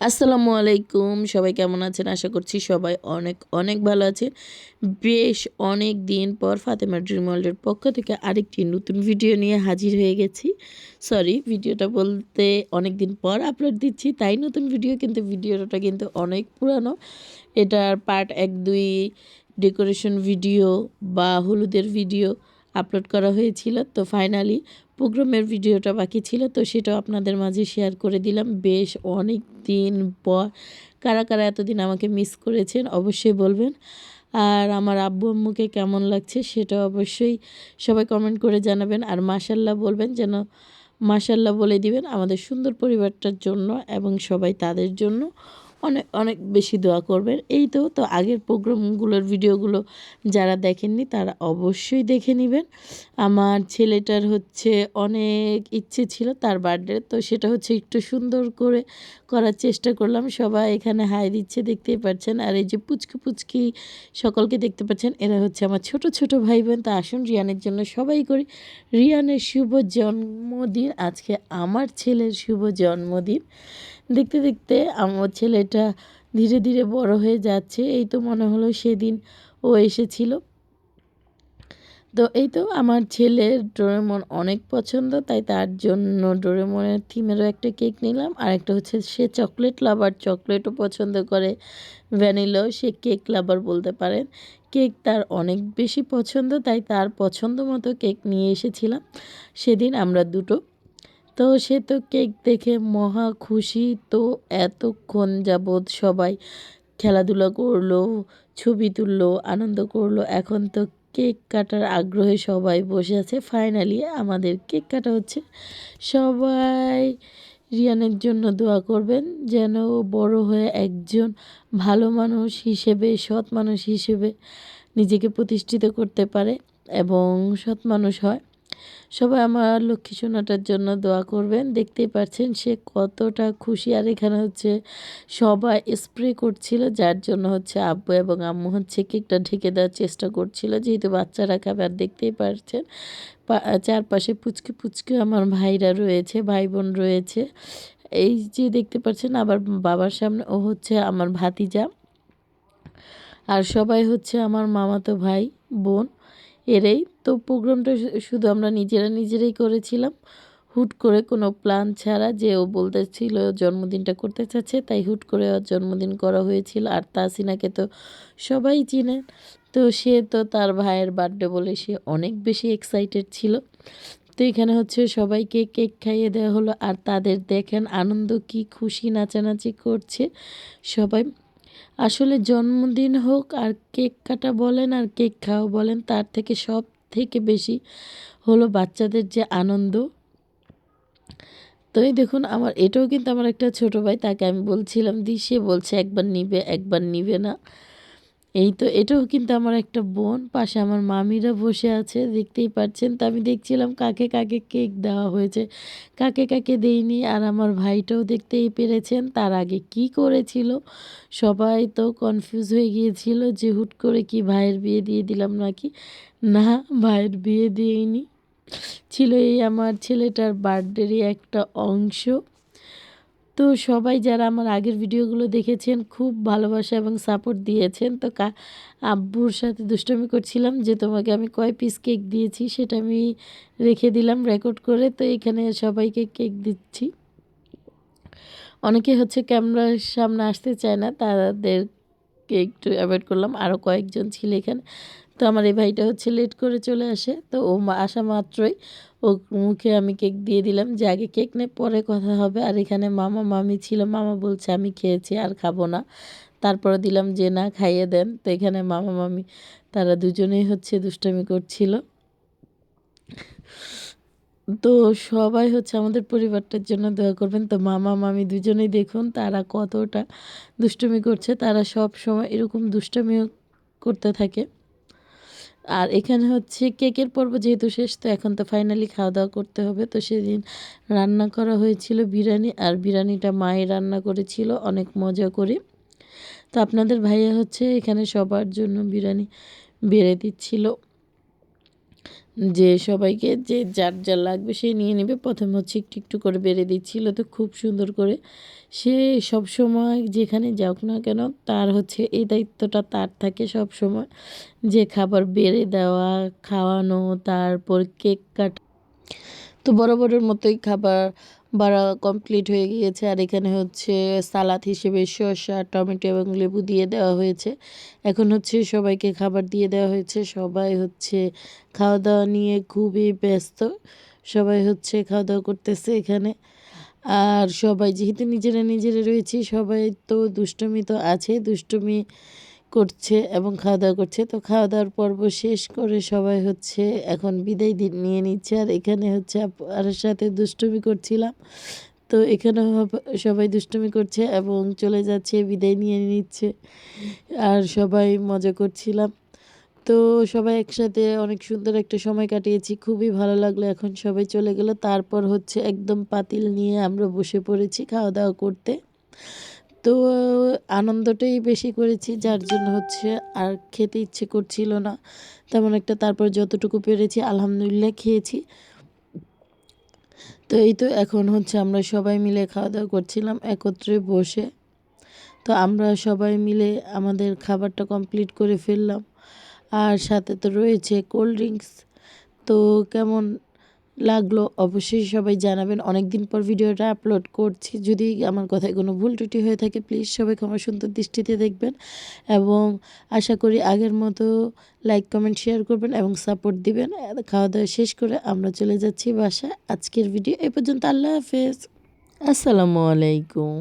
আসসালামু আলাইকুম। সবাই কেমন আছেন? আশা করছি সবাই অনেক অনেক ভালো আছে বেশ অনেক দিন পর ফাতেমা ড্রিম ওয়ার্ল্ডের পক্ষ থেকে আরেকটি নতুন ভিডিও নিয়ে হাজির হয়ে গেছি। সরি, ভিডিওটা বলতে অনেক দিন পর আপলোড দিচ্ছি, তাই নতুন ভিডিও কিন্তু, ভিডিওটা কিন্তু অনেক পুরানো। এটার পার্ট এক, দুই, ডেকোরেশন ভিডিও বা হলুদের ভিডিও আপলোড করা হয়েছিল। তো ফাইনালি প্রোগ্রামের ভিডিওটা বাকি ছিল। তো সেটাও আপনাদের মাঝে শেয়ার করে দিলাম। বেশ অনেক দিন পর কারা কারা এতদিন আমাকে মিস করেছেন অবশ্যই বলবেন। আর আমার আব্বু আম্মুকে কেমন লাগছে সেটা অবশ্যই সবাই কমেন্ট করে জানাবেন। আর মাসাল্লাহ বলবেন যেন মাসাল্লাহ বলে দিবেন আমাদের সুন্দর পরিবারটার জন্য এবং সবাই তাদের জন্য। অনেক অনেক বেশি দোয়া করবেন। এই তো তো আগের প্রোগ্রামগুলোর ভিডিওগুলো যারা দেখেননি, তারা অবশ্যই দেখে নেবেন। আমার ছেলেটার হচ্ছে অনেক ইচ্ছে ছিল তার বার্থডে, তো সেটা হচ্ছে একটু সুন্দর করে করার চেষ্টা করলাম। সবাই এখানে হাই দিচ্ছে, দেখতেই পাচ্ছেন। আর এই যে পুচকি পুচকি সকলকে দেখতে পাচ্ছেন, এরা হচ্ছে আমার ছোট ছোট ভাই বোন তা আসুন রিয়ানের জন্য সবাই করি। রিয়ানের শুভ জন্মদিন, আজকে আমার ছেলের শুভ জন্মদিন। দেখতে দেখতে আমার ছেলেটা ধীরে ধীরে বড় হয়ে যাচ্ছে। এই তো মনে হলো সেদিন ও এসেছিল। তো এই তো আমার ছেলের ডোরেমন অনেক পছন্দ, তাই তার জন্য ডোরেমনের থিমেরও একটা কেক নিলাম। আর একটা হচ্ছে সে চকলেট লাভার চকলেটও পছন্দ করে। ভ্যানিলাও সে কেক লাভার বলতে পারেন। কেক তার অনেক বেশি পছন্দ, তাই তার পছন্দ মতো কেক নিয়ে এসেছিলাম। সেদিন আমরা দুটো তো সে তো কেক দেখে মহা খুশি। তো এতক্ষণ যাবৎ সবাই খেলাধুলা করল, ছবি তুললো, আনন্দ করল। এখন তো কেক কাটার আগ্রহে সবাই বসে আছে। ফাইনালি আমাদের কেক কাটা হচ্ছে। সবাই রিয়ানের জন্য দোয়া করবেন যেন বড় হয়ে একজন ভালো মানুষ হিসেবে, সৎ মানুষ হিসেবে নিজেকে প্রতিষ্ঠিত করতে পারে এবং সৎ মানুষ হয়। সবাই আমার লক্ষ্মী সোনাটার জন্য দোয়া করবেন। দেখতেই পাচ্ছেন সে কতটা খুশি। আর এখানে হচ্ছে সবাই স্প্রে করছিল, যার জন্য হচ্ছে আব্বু এবং আম্মু হচ্ছে কেকটা ঢেকে দেওয়ার চেষ্টা করছিল। যেহেতু বাচ্চারা খাবে, আর দেখতেই পাচ্ছেন চারপাশে পুচকে পুচকে আমার ভাইরা রয়েছে ভাই বোন রয়েছে। এই যে দেখতে পাচ্ছেন, আবার বাবার সামনে ও হচ্ছে আমার ভাতিজা। আর সবাই হচ্ছে আমার মামাতো ভাই, বোন, এরাই তো প্রোগ্রামটা শুধু আমরা নিজেরা নিজেরাই করেছিলাম। হুট করে কোনো প্ল্যান ছাড়া যে ও বলতেছিল জন্মদিনটা করতে চাচ্ছে, তাই হুট করে ওর জন্মদিন করা হয়েছিল। আর তাসিনাকে তো সবাই চিনেন তো সে তো তার ভাইয়ের বার্থডে বলে সে অনেক বেশি এক্সাইটেড ছিল। তো এখানে হচ্ছে সবাইকে কেক খাইয়ে দেওয়া হলো। আর তাদের দেখেন আনন্দ কি খুশি নাচানাচি করছে সবাই। আসলে জন্মদিন হোক আর কেক কাটা বলেন আর কেক খাওয়া বলেন, তার থেকে সব থেকে বেশি হলো বাচ্চাদের যে আনন্দ। তো এই দেখুন, আমার এটাও কিন্তু আমার একটা ছোট ভাই, তাকে আমি বলছিলাম দি সে বলছে একবার নিবে একবার নিবে না। এই তো, এটাও কিন্তু আমার একটা বোন। পাশে আমার মামিরা বসে আছে, দেখতেই পাচ্ছেন। তো আমি দেখছিলাম কাকে কাকে কেক দেওয়া হয়েছে। কাকে কাকে দেইনি, আর আমার ভাইটাও দেখতেই পেরেছেন, তার আগে কি করেছিল। সবাই তো কনফিউজ হয়ে গিয়েছিল যে হুট করে কি ভাইয়ের বিয়ে দিয়ে দিলাম নাকি? না, ভাইয়ের বিয়ে দিইনি। ছিল এই আমার ছেলেটার বার্থডেরই একটা অংশ। তো সবাই যারা আমার আগের ভিডিওগুলো দেখেছেন, খুব ভালোবাসা এবং সাপোর্ট দিয়েছেন। তো কা, আব্বুর সাথে দুষ্টমি করছিলাম যে তোমাকে আমি কয় পিস কেক দিয়েছি সেটা আমি রেখে দিলাম রেকর্ড করে। তো এখানে সবাইকে কেক দিচ্ছি। অনেকে হচ্ছে ক্যামেরার সামনে আসতে চায় না, তাদের তাদেরকে একটু অ্যাভয়েড করলাম। আরও কয়েকজন ছিল এখানে। তো আমার এই ভাইটা হচ্ছে লেট করে চলে আসে। তো ও আসা মাত্রই। ও মুখে আমি কেক দিয়ে দিলাম যে আগে কেক নে, পরে কথা হবে। আর এখানে মামা, মামি ছিল। মামা বলছে, আমি খেয়েছি, আর খাব না। তারপরে দিলাম যে, না, খাইয়ে দেন। তো এখানে মামা, মামি, তারা দুজনেই হচ্ছে দুষ্টামি করছিল। তো সবাই হচ্ছে আমাদের পরিবারটার জন্য দোয়া করবেন। তো মামা, মামি দুজনেই দেখুন তারা কতটা দুষ্টমি করছে। তারা সব সময় এরকম দুষ্টমিও করতে থাকে। আর এখানে হচ্ছে কেকের পর্ব যেহেতু শেষ, তো এখন তো ফাইনালি খাওয়া দাওয়া করতে হবে। তো সেদিন রান্না করা হয়েছিল বিরিয়ানি, আর বিরিয়ানিটা মায়ে রান্না করেছিল, অনেক মজা করে। তো আপনাদের ভাইয়া হচ্ছে এখানে সবার জন্য বিরিয়ানি বেড়ে দিচ্ছিল। যে সবাইকে যে যার যা লাগবে সে নিয়ে নেবে। প্রথম হচ্ছে একটু একটু করে বেড়ে দিচ্ছিল তো খুব সুন্দর করে। সে সব সময় যেখানে যাওক না কেন তার হচ্ছে এই দায়িত্বটা তার থাকে সব সময়। যে খাবার বেড়ে দেওয়া, খাওয়ানো, তারপর কেক কাটা। তো বরাবরের মতোই খাবার বাড়া কমপ্লিট হয়ে গিয়েছে। আর এখানে হচ্ছে সালাদ হিসেবে শসা, টমেটো এবং লেবু দিয়ে দেওয়া হয়েছে। এখন হচ্ছে সবাইকে খাবার দিয়ে দেওয়া হয়েছে। সবাই হচ্ছে খাওয়া দাওয়া নিয়ে খুবই ব্যস্ত। সবাই হচ্ছে খাওয়া দাওয়া করতেছে এখানে। আর সবাই যেহেতু নিজেরা নিজেরা রয়েছি, সবাই তো দুষ্টমি তো আছে দুষ্টমি করছে এবং খাওয়া দাওয়া করছে। তো খাওয়া দাওয়ার পর্ব শেষ করে সবাই হচ্ছে এখন বিদায় নিয়ে নিচ্ছে। আর এখানে হচ্ছে আর সাথে দুষ্টুমি করছিলাম। তো এখানে সবাই দুষ্টুমি করছে এবং চলে যাচ্ছে, বিদায় নিয়ে নিচ্ছে। আর সবাই মজা করছিলাম। তো সবাই একসাথে অনেক সুন্দর একটা সময় কাটিয়েছি। খুবই ভালো লাগল এখন সবাই চলে গেল। তারপর হচ্ছে একদম পাতিল নিয়ে আমরা বসে পড়েছি খাওয়া দাওয়া করতে। তো আনন্দটাই বেশি করেছি, যার জন্য হচ্ছে আর খেতে ইচ্ছে করছিল না। তেমন একটা তারপর যতটুকু পেরেছি আলহামদুলিল্লাহ খেয়েছি। তো এই তো এখন হচ্ছে আমরা সবাই মিলে খাওয়া দাওয়া করছিলাম একত্রে বসে। তো আমরা সবাই মিলে আমাদের খাবারটা কমপ্লিট করে ফেললাম। আর সাথে তো রয়েছে কোল্ড ড্রিঙ্কস। তো কেমন লাগল, অবশ্যই সবাই জানাবেন। অনেক দিন পর ভিডিওটা আপলোড করছি। যদি আমার কথায় কোনো ভুল ত্রুটি হয়ে থাকে প্লিজ সবাই ক্ষমা সুন্দর দৃষ্টিতে দেখবেন এবং আশা করি আগের মতো লাইক কমেন্ট শেয়ার করবেন এবং সাপোর্ট দিবেন। খাওয়া দাওয়া শেষ করে আমরা চলে যাচ্ছি বাসায়। আজকের ভিডিও এ পর্যন্ত আল্লাহ হাফেজ। আসসালামু আলাইকুম।